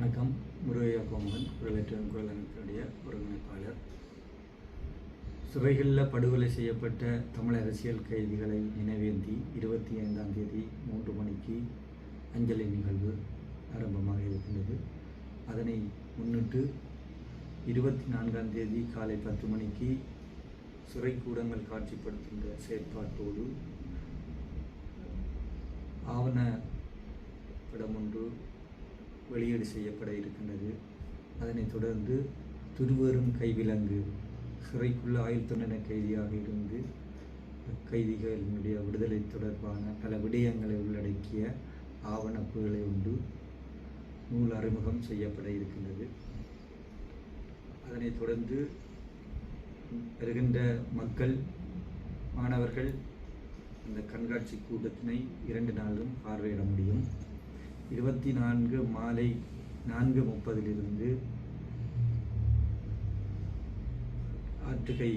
வணக்கம். முருகையா கோமகன் குரலற்ற குரல் ஒருங்கிணைப்பாளர். சிறைகளில் படுகொலை செய்யப்பட்ட தமிழ் அரசியல் கைதிகளை நினைவேந்தி இருபத்தி ஐந்தாம் தேதி மூன்று மணிக்கு அஞ்சலி நிகழ்வு ஆரம்பமாக இருக்கின்றது. அதனை முன்னிட்டு இருபத்தி நான்காம் தேதி காலை பத்து மணிக்கு சிறை கூடங்கள் காட்சிப்படுத்துகின்ற செயற்பாட்டோடு ஆவண படம் ஒன்று வெளியீடு செய்யப்பட இருக்கின்றது. அதனைத் தொடர்ந்து துருவரும் கைவிலங்கு சிறைக்குள்ள ஆயுள் தண்டனை கைதியாக இருந்து கைதிகளினுடைய விடுதலை தொடர்பான பல விடயங்களை உள்ளடக்கிய ஆவணப்புகளை உண்டு. நூல் அறிமுகம் செய்யப்பட இருக்கின்றது. அதனைத் தொடர்ந்து வருகின்ற மக்கள் மாணவர்கள் அந்த கண்காட்சி கூட்டத்தினை இரண்டு நாளும் பார்வையிட முடியும். இருபத்தி நான்கு மாலை நான்கு முப்பதிலிருந்து ஆற்றுகை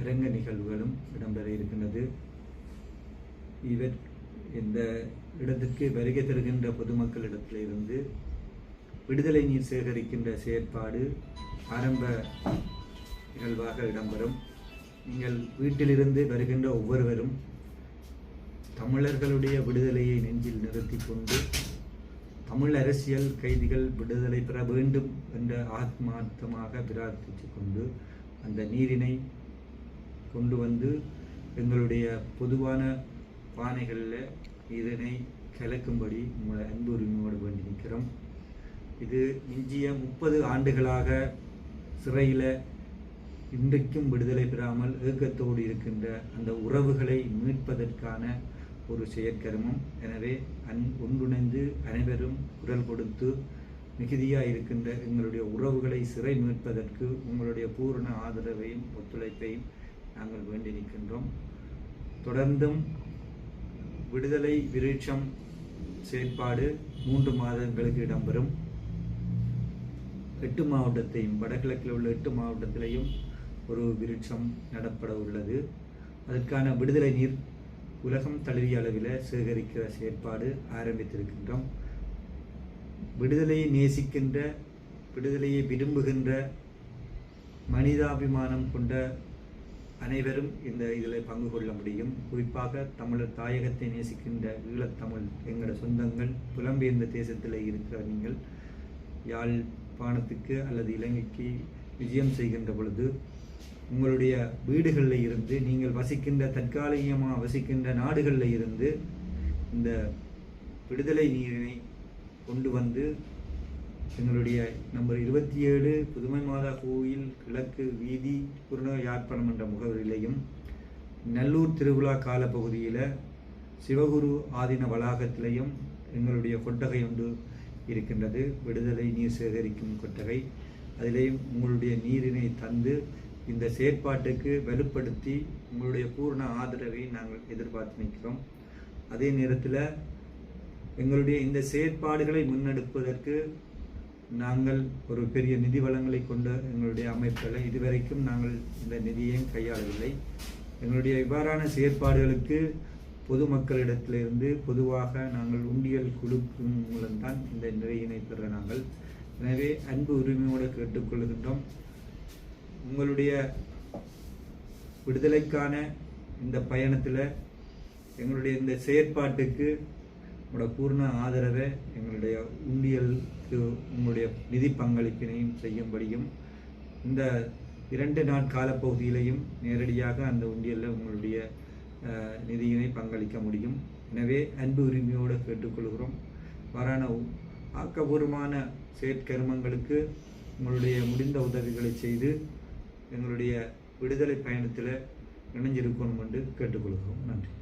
அரங்க நிகழ்வுகளும் இடம்பெற இருக்கின்றது. இவர் இந்த இடத்திற்கு வருகை தருகின்ற பொதுமக்களிடத்திலிருந்து விடுதலை நீர் சேகரிக்கின்ற செயற்பாடு ஆரம்ப நிகழ்வாக இடம்பெறும். நீங்கள் வீட்டிலிருந்து வருகின்ற ஒவ்வொருவரும் தமிழர்களுடைய விடுதலையை நெஞ்சில் நிறுத்தி கொண்டு தமிழ் அரசியல் கைதிகள் விடுதலை பெற வேண்டும் என்ற ஆத்மார்த்தமாக பிரார்த்தித்து கொண்டு அந்த நீரினை கொண்டு வந்து எங்களுடைய பொதுவான பானைகளில் இதனை கலக்கும்படி உங்களை அன்பு உரிமையோடு வேண்டி நிற்கிறோம். இது இஞ்சிய முப்பது ஆண்டுகளாக சிறையில் இன்றைக்கும் விடுதலை பெறாமல் ஏக்கத்தோடு இருக்கின்ற அந்த உறவுகளை மீட்பதற்கான ஒரு செயற்கர்மம். எனவே அன் ஒன்றுணைந்து அனைவரும் குரல் கொடுத்து மிகுதியாக இருக்கின்ற எங்களுடைய உறவுகளை சிறை மீட்பதற்கு உங்களுடைய பூரண ஆதரவையும் ஒத்துழைப்பையும் நாங்கள் வேண்டி நிற்கின்றோம். தொடர்ந்தும் விடுதலை விருட்சம் செயற்பாடு மூன்று மாதங்களுக்கு இடம்பெறும். எட்டு மாவட்டத்தையும் வடகிழக்கில் உள்ள எட்டு மாவட்டத்திலையும் ஒரு விருட்சம் நடப்பட உள்ளது. அதற்கான விடுதலை நீர் உலகம் தழுவிய அளவில் சேகரிக்கிற செயற்பாடு ஆரம்பித்திருக்கின்றோம். விடுதலையை நேசிக்கின்ற விடுதலையை விரும்புகின்ற மனிதாபிமானம் கொண்ட அனைவரும் இந்த இதில் பங்கு கொள்ள முடியும். குறிப்பாக தமிழர் தாயகத்தை நேசிக்கின்ற ஈழத்தமிழ் எங்களோட சொந்தங்கள் புலம்பெயர்ந்த தேசத்தில் இருக்கிற நீங்கள் யாழ்ப்பாணத்துக்கு அல்லது இலங்கைக்கு விஜயம் செய்கின்ற பொழுது உங்களுடைய வீடுகளில் இருந்து நீங்கள் வசிக்கின்ற தற்காலிகமாக வசிக்கின்ற நாடுகளில் இருந்து இந்த விடுதலை நீரினை கொண்டு வந்து எங்களுடைய நம்பர் இருபத்தி ஏழு புதுமை மாதா கோயில் கிழக்கு வீதி குருண யாழ்ப்பாணம் என்ற முகவரியிலையும் நல்லூர் திருவிழா காலப்பகுதியில் சிவகுரு ஆதீன வளாகத்திலையும் எங்களுடைய கொட்டகை ஒன்று இருக்கின்றது. விடுதலை நீர் சேகரிக்கும் கொட்டகை. அதிலேயும் உங்களுடைய நீரினை தந்து இந்த செயற்பாட்டுக்கு வலுப்படுத்தி உங்களுடைய பூர்ண ஆதரவை நாங்கள் எதிர்பார்த்து நிற்கிறோம். அதே நேரத்தில் எங்களுடைய இந்த செயற்பாடுகளை முன்னெடுப்பதற்கு நாங்கள் ஒரு பெரிய நிதி வளங்களை கொண்ட எங்களுடைய அமைப்புகளை இதுவரைக்கும் நாங்கள் இந்த நிதியையும் கையாளவில்லை. எங்களுடைய இவ்வாறான செயற்பாடுகளுக்கு பொதுமக்களிடத்திலிருந்து பொதுவாக நாங்கள் உண்டியல் குழு மூலம்தான் இந்த நிறையினை பெற நாங்கள். எனவே அன்பு உரிமையோடு கேட்டுக்கொள்கின்றோம். உங்களுடைய விடுதலைக்கான இந்த பயணத்தில் எங்களுடைய இந்த செயற்பாட்டுக்கு உங்களோட பூர்ண ஆதரவை எங்களுடைய உண்டியலுக்கு உங்களுடைய நிதி பங்களிப்பினையும் செய்யும்படியும் இந்த இரண்டு நாட் காலப்பகுதியிலையும் நேரடியாக அந்த உண்டியலில் உங்களுடைய நிதியினை பங்களிக்க முடியும். எனவே அன்பு உரிமையோடு கேட்டுக்கொள்கிறோம். வரான ஆக்கபூர்வமான செயற்கருமங்களுக்கு உங்களுடைய முடிந்த உதவிகளை செய்து எங்களுடைய விடுதலை பயணத்தில் இணைஞ்சிருக்கணும் என்று கேட்டுக்கொள்கிறோம். நன்றி.